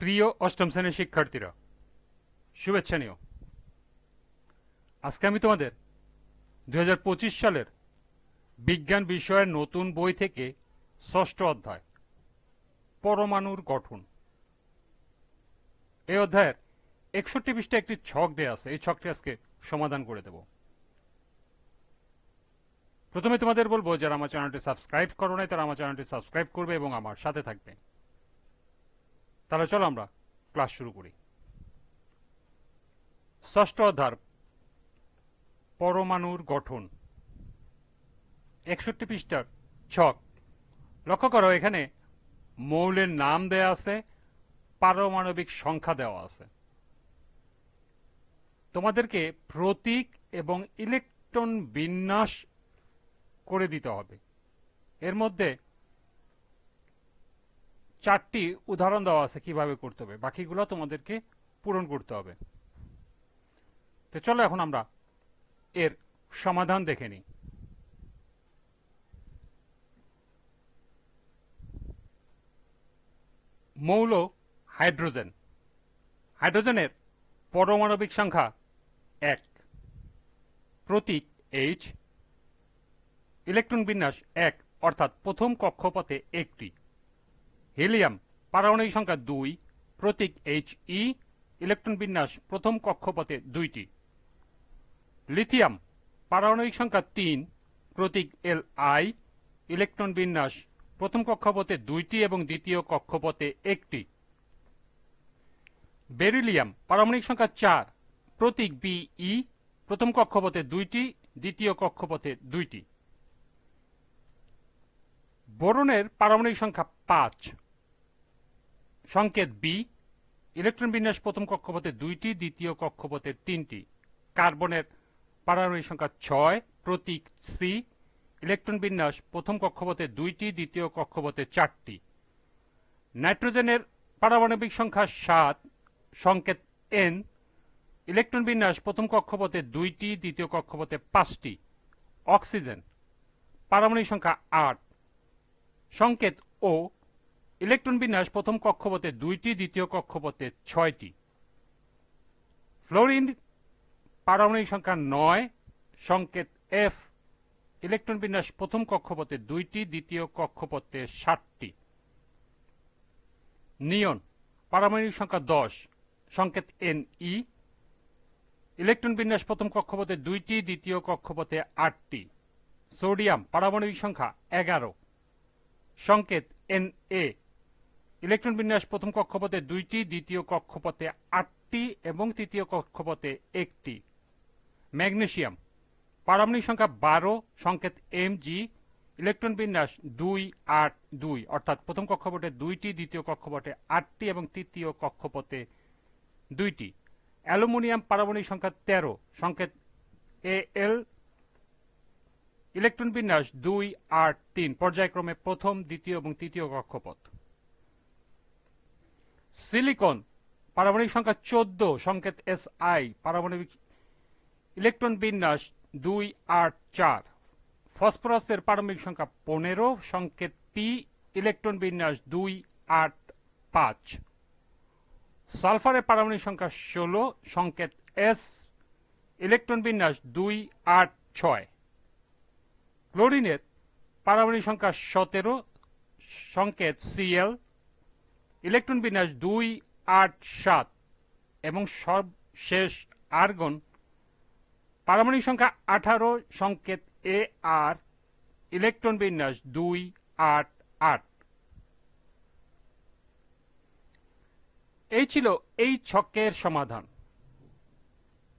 প্রিয় অষ্টম শ্রেণির শিক্ষার্থীরা, শুভেচ্ছা নিও। আজকে আমি তোমাদের দু হাজার পঁচিশ সালের বিজ্ঞান বিষয়ের নতুন বই থেকে ষষ্ঠ অধ্যায়, পরমাণুর গঠন। এই অধ্যায়ের একষট্টি পৃষ্ঠা একটি ছক দেয়া আছে, এই ছকটি আজকে সমাধান করে দেব। প্রথমে তোমাদের বলব, যারা আমার চ্যানেলটি সাবস্ক্রাইব করো নাই, তারা আমার চ্যানেলটি সাবস্ক্রাইব করবে এবং আমার সাথে থাকবে। তাহলে চলো আমরা ক্লাস শুরু করি। ষষ্ঠ অধ্যায়, পরমাণুর গঠন। একষট্টি পৃষ্ঠার ছক। লক্ষ্য করো, এখানে মৌলের নাম দেয়া আছে, পারমাণবিক সংখ্যা দেওয়া আছে। তোমাদেরকে প্রতীক এবং ইলেকট্রন বিন্যাস করে দিতে হবে। এর মধ্যে চারটি উদাহরণ দেওয়া আছে কীভাবে করতে হবে। বাকিগুলো তোমাদেরকে পূরণ করতে হবে। তো চলো এখন আমরা এর সমাধান দেখে নিই। মৌল হাইড্রোজেন। হাইড্রোজেনের পরমাণবিক সংখ্যা এক। প্রতীক এইচ ইলেকট্রন বিন্যাস এক, অর্থাৎ প্রথম কক্ষপথে একটি। হিলিয়াম, পারমাণবিক সংখ্যা দুই, প্রতীক এইচ ই ইলেকট্রন বিন্যাস প্রথম কক্ষপথে দুইটি। লিথিয়াম, পারমাণবিক সংখ্যা তিন, প্রতীক এল আই ইলেকট্রন বিন্যাস প্রথম কক্ষপথে দুইটি এবং দ্বিতীয় কক্ষপথে একটি। বেরিলিয়াম, পারমাণবিক সংখ্যা চার, প্রতীক বি ই প্রথম কক্ষপথে দুইটি, দ্বিতীয় কক্ষপথে দুইটি। বোরনের পারমাণবিক সংখ্যা পাঁচ সংকেত বি, ইলেকট্রন বিন্যাস প্রথম কক্ষপথে দুইটি, দ্বিতীয় কক্ষপথে তিনটি। কার্বনের পারমাণবিক সংখ্যা ছয়, প্রতীক সি, ইলেকট্রন বিন্যাস প্রথম কক্ষপথে দুইটি, দ্বিতীয় কক্ষপথে চারটি। নাইট্রোজেনের পারমাণবিক সংখ্যা সাত, সংকেত এন, ইলেকট্রন বিন্যাস প্রথম কক্ষপথে দুইটি, দ্বিতীয় কক্ষপথে পাঁচটি। অক্সিজেন, পারমাণবিক সংখ্যা আট। সংকেত ও ইলেকট্রন বিন্যাস প্রথম কক্ষপথে দুইটি, দ্বিতীয় কক্ষপথে ছয়টি। ফ্লোরিন পারমাণবিক সংখ্যা নয়, সংকেত এফ ইলেকট্রন বিন্যাস প্রথম কক্ষপথে দুইটি, দ্বিতীয় কক্ষপথে ষাটটি নিয়ন পারমাণবিক সংখ্যা দশ, সংকেত এন ই ইলেকট্রন বিন্যাস প্রথম কক্ষপথে দুইটি, দ্বিতীয় কক্ষপথে আটটি। সোডিয়াম পারমাণবিক সংখ্যা এগারো, সংকেত এন এ ইলেকট্রন বিন্যাস প্রথম কক্ষপথে দুইটি, দ্বিতীয় কক্ষপথে আটটি এবং তৃতীয় কক্ষপথে একটি। ম্যাগনেসিয়াম, পারমাণবিক সংখ্যা বারো, সংকেত এম জি ইলেকট্রন বিন্যাস দুই, আট, দুই, অর্থাৎ প্রথম কক্ষপথে দুইটি, দ্বিতীয় কক্ষপথে আটটি এবং তৃতীয় কক্ষপথে দুইটি। অ্যালুমিনিয়াম পারমাণবিক সংখ্যা তেরো, সংকেত এ এল ইলেকট্রন বিন্যাস দুই, আট, তিন, পর্যায়ক্রমে প্রথম, দ্বিতীয় এবং তৃতীয় কক্ষপথ। সিলিকন, পারমাণবিক সংখ্যা চোদ্দ, সংকেত এস আই পারমাণবিক ইলেকট্রন বিন্যাস দুই আট চার। ফসফরাসের পারমাণবিক সংখ্যা পনেরো, সংকেত পি ইলেকট্রন বিন্যাস দুই আট পাঁচ। সালফারের পারমাণবিক সংখ্যা ষোলো, সংকেত এস ইলেকট্রন বিন্যাস দুই আট ছয়। ক্লোরিনের পারমাণবিক সংখ্যা সতেরো, সংকেত সিএল ইলেকট্রন বিন্যাস দুই, আট, সাত এবং সর্বশেষ আর্গন পারমাণবিক সংখ্যা আঠারো, সংকেত এ আর, ইলেকট্রন বিন্যাস দুই, আট আট। এই ছিল এই ছকের সমাধান।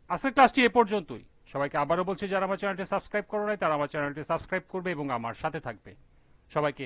আজকের ক্লাসটি এ পর্যন্তই। সবাইকে আবারও বলছি, যারা আমার চ্যানেলটি সাবস্ক্রাইব করো নাই, তারা আমার চ্যানেলটি সাবস্ক্রাইব করবে এবং আমার সাথে থাকবে। সবাইকে